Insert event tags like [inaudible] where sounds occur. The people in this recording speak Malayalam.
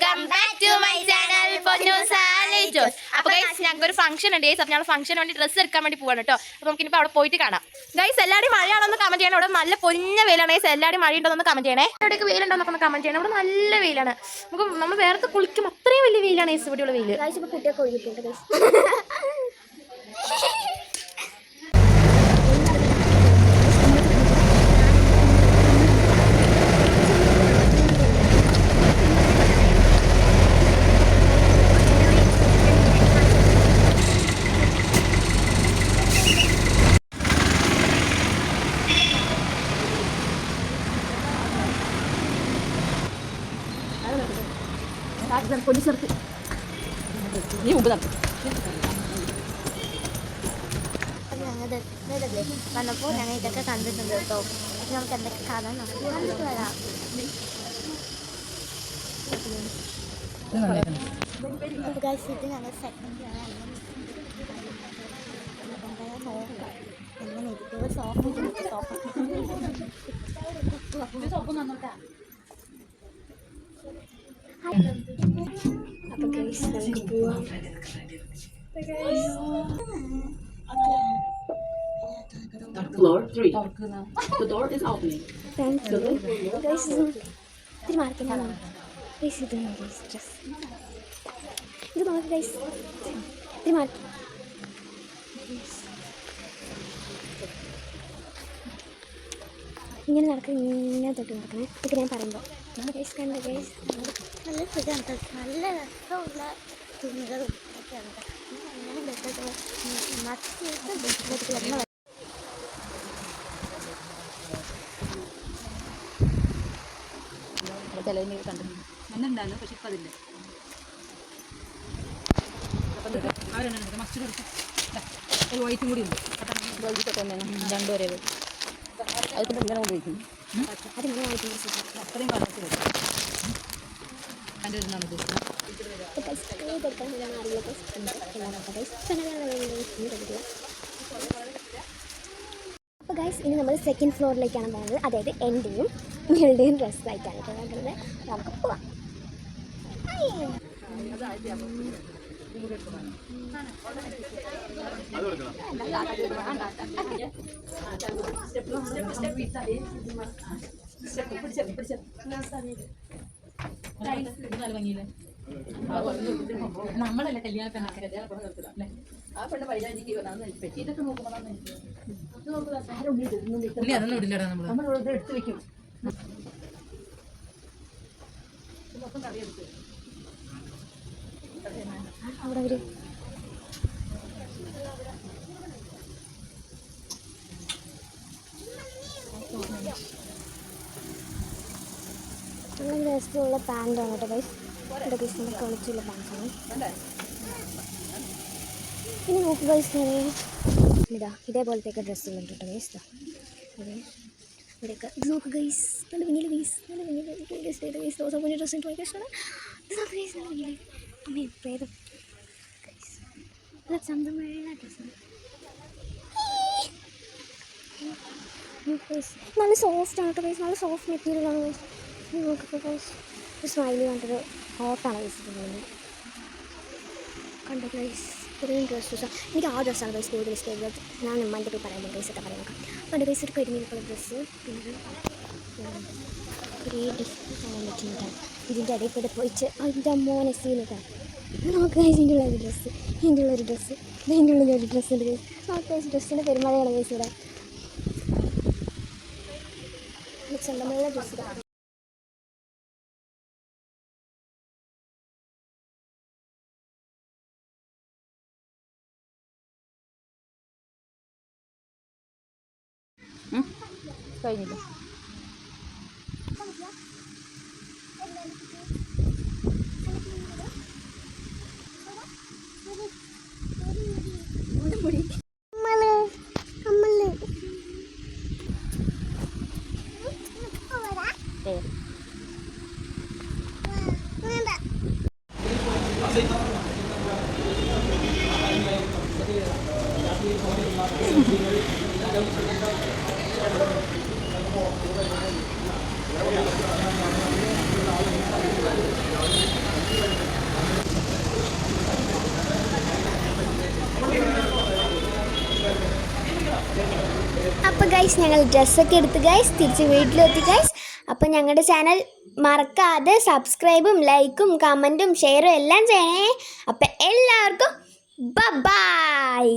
Welcome back to my channel അപ്പൊ ഗൈസ് ഞങ്ങൾക്ക് ഒരു ഫംഗ്ഷൻ ഉണ്ട്. ഗൈസ് അപ്പൊ ഞങ്ങൾ ഫംഗ്ഷന് വേണ്ടി ഡ്രസ്സ് എടുക്കാൻ വേണ്ടി പോവാണ് കേട്ടോ. അപ്പൊ നമുക്ക് ഇനിയിപ്പോ അവിടെ പോയിട്ട് കാണാം. ഗൈസ് എല്ലാവരും മഴയാണോന്ന് കമന്റ് ചെയ്യണം. ഇവിടെ നല്ല പൊന്ന വെയിലാണ്. ഗൈസ് എല്ലാവരും മഴ ഉണ്ടോന്ന് കമന്റ് ചെയ്യണേ. ഇവിടേക്ക് വെയിലുണ്ടോ എന്നൊക്കെ കമന്റ് ചെയ്യണം. ഇവിടെ നല്ല വെയിലാണ്. നമുക്ക് നമ്മൾ വേറെ കുളിക്കും. അത്രയും വലിയ വെയിലാണ് ഗൈസ് ഇവിടെയുള്ള വെയിൽ കുട്ടിയൊക്കെ [laughs] ഒഴുകിയിട്ടുണ്ട് ഗൈസ് ഞങ്ങൾ വന്നപ്പോൾ ഞങ്ങൾ ഇതൊക്കെ കണ്ടിട്ടുണ്ട് കേട്ടോ അപ്പൊ നമുക്ക് എന്തൊക്കെ കാണാൻ നമുക്ക് കണ്ടിട്ട് വരാം അപ്പൊ guys, ഇത് ഞങ്ങൾ സെക്കൻഡ് നോക്കാം എങ്ങനെ Floor three. The door is opening. Thank you guys ഇത്തിരി മാർക്കിനാണ് ഗൈസ് ഇത് ഗൈസ് ഡ്രസ് ഇത് നോക്ക് ഗൈസ് ഇത്തിരി മാർക്ക് ഇങ്ങനെ നടക്കും ഇങ്ങനെ തൊട്ട് നടക്കണേ. ഇതൊക്കെ ഞാൻ പറയുമ്പോൾ ഗൈസ് കണ്ട ഗൈസ് നല്ല സുഖമാണ് നല്ല രസമുള്ള തുണികളും ഒക്കെയാണ് അങ്ങനെ ബെറ്റർ മറ്റ് ബെറ്റർ വരുന്ന മണ്ണുണ്ടായിരുന്നു പക്ഷെ ഇപ്പം അതില്ല അവരെന്നെ മസ്റ്റ് കൊടുക്കും ഒരു വൈറ്റും കൂടി ഉണ്ട് രണ്ടുപേരെ അത് ഇങ്ങനെ കൊണ്ടുപോയിക്കും അത് ഇങ്ങനെ ആയിട്ട് സുഖം അത്രയും കാലത്ത് വരും എന്റെ ഒരു ഉദ്ദേശിച്ചത് അപ്പോൾ ഗൈസ് ഇനി നമ്മൾ സെക്കൻഡ് ഫ്ലോറിലേക്കാണ് പോകുന്നത് അതായത് എന്റെയും നിങ്ങളുടെയും ഡ്രസ്സായിട്ടാണ് പോകുന്നത് നമുക്ക് പോവാം സ്റ്റെപ്പ് കല്യാണ പെണ്ണൊക്കെ കല്യാണ കല്യാണത്തിന് ആഗ്രഹം അല്ലേ? ആ പെണ്ണ് വൈരാജിക്ക് പെട്ടിയിട്ടൊക്കെ നോക്കുമ്പോൾ അതൊന്നും ഇടില്ലടാ നമ്മൾ നമ്മൾ എടുത്ത് വെക്കും. അവിടെ ഒരു നല്ല രസമുള്ള പാന്റാണ് കേട്ടോ ഗൈസ് ഇവിടെ നല്ല ക്വാളിറ്റിയുള്ള പാൻസാണ് ഇനി നോക്ക് ഗൈസ് ഇതാ ഇതേപോലത്തെയൊക്കെ ഡ്രസ്സുകളുണ്ട് കേട്ടോ ഗൈസ് ഇതാ. ഇത് ഇവിടെയൊക്കെ. ഇത് നോക്ക് ഗൈസ് നല്ല പിന്നിൽ ഗൈസ് നല്ല പിന്നിൽ ഗൈസ് ചെയ്ത ഗൈസ് റോസാ പൊന്നി ഡ്രസ്സ് എനിക്ക് ഭയങ്കര ഇഷ്ടമാണ് ഇത് നോക്ക് ഗൈസ് നല്ല പിന്നിൽ അമ്മേ പ്രേതം ഗൈസ് നല്ല നല്ല സോഫ്റ്റ് ആണ് കേട്ടോ ഗൈസ് നല്ല സോഫ്റ്റ് മെറ്റീരിയലാണ് ഗൈസ് നോക്കിപ്പോൾ ഗൈസ് സ്മൈലി കണ്ടൊരു ഹോട്ടാണ് വെച്ചിട്ടുള്ളത് കണ്ടോ ഗൈസ് ഇത്രയും ഡ്രസ്സസ് എനിക്ക് ആ ഡ്രസ്സാണ് ഗൈസ് കൂടുതൽ ഇഷ്ടമായത് ഞാൻ ഉമ്മാന്റെ പോയി പറയാം ഗൈസ് ഒക്കെ പറയാം കണ്ടോ ഗൈസ് ഒരു കരിമീനുള്ള ഡ്രസ്സ് പിന്നെ ഡ്രസ്സ് ഇതിന്റെ ഇടയിൽ കൂടെ പോയിച്ച് അതിന്റെ മോനെ സീനൊക്കെ നോക്ക് ഗൈസ് ഇതിന്റെ ഉള്ള ഒരു ഡ്രസ്സ് ഇതിന്റെ ഉള്ളൊരു ഡ്രസ്സ് ഇതിന്റെ ഉള്ളിൽ ഒരു ഡ്രസ്സ് ഉണ്ട് ഗൈസ് നോക്ക് ഗൈസ് ഡ്രസ്സിന്റെ പെരുമഴയാണ് ഗൈസ് ഇവിടെ. ചെണ്ടമുള്ള ഡ്രസ്സ് കഴിഞ്ഞില്ല. Thank അമ്മൾ അപ്പോൾ ഗൈസ് ഞങ്ങൾ ഡ്രസ്സൊക്കെ എടുത്ത് ഗൈസ് തിരിച്ച് വീട്ടിലെത്തി ഗൈസ് അപ്പം ഞങ്ങളുടെ ചാനൽ മറക്കാതെ സബ്സ്ക്രൈബും ലൈക്കും കമന്റും ഷെയറും എല്ലാം ചെയ്യണേ. അപ്പം എല്ലാവർക്കും ബൈ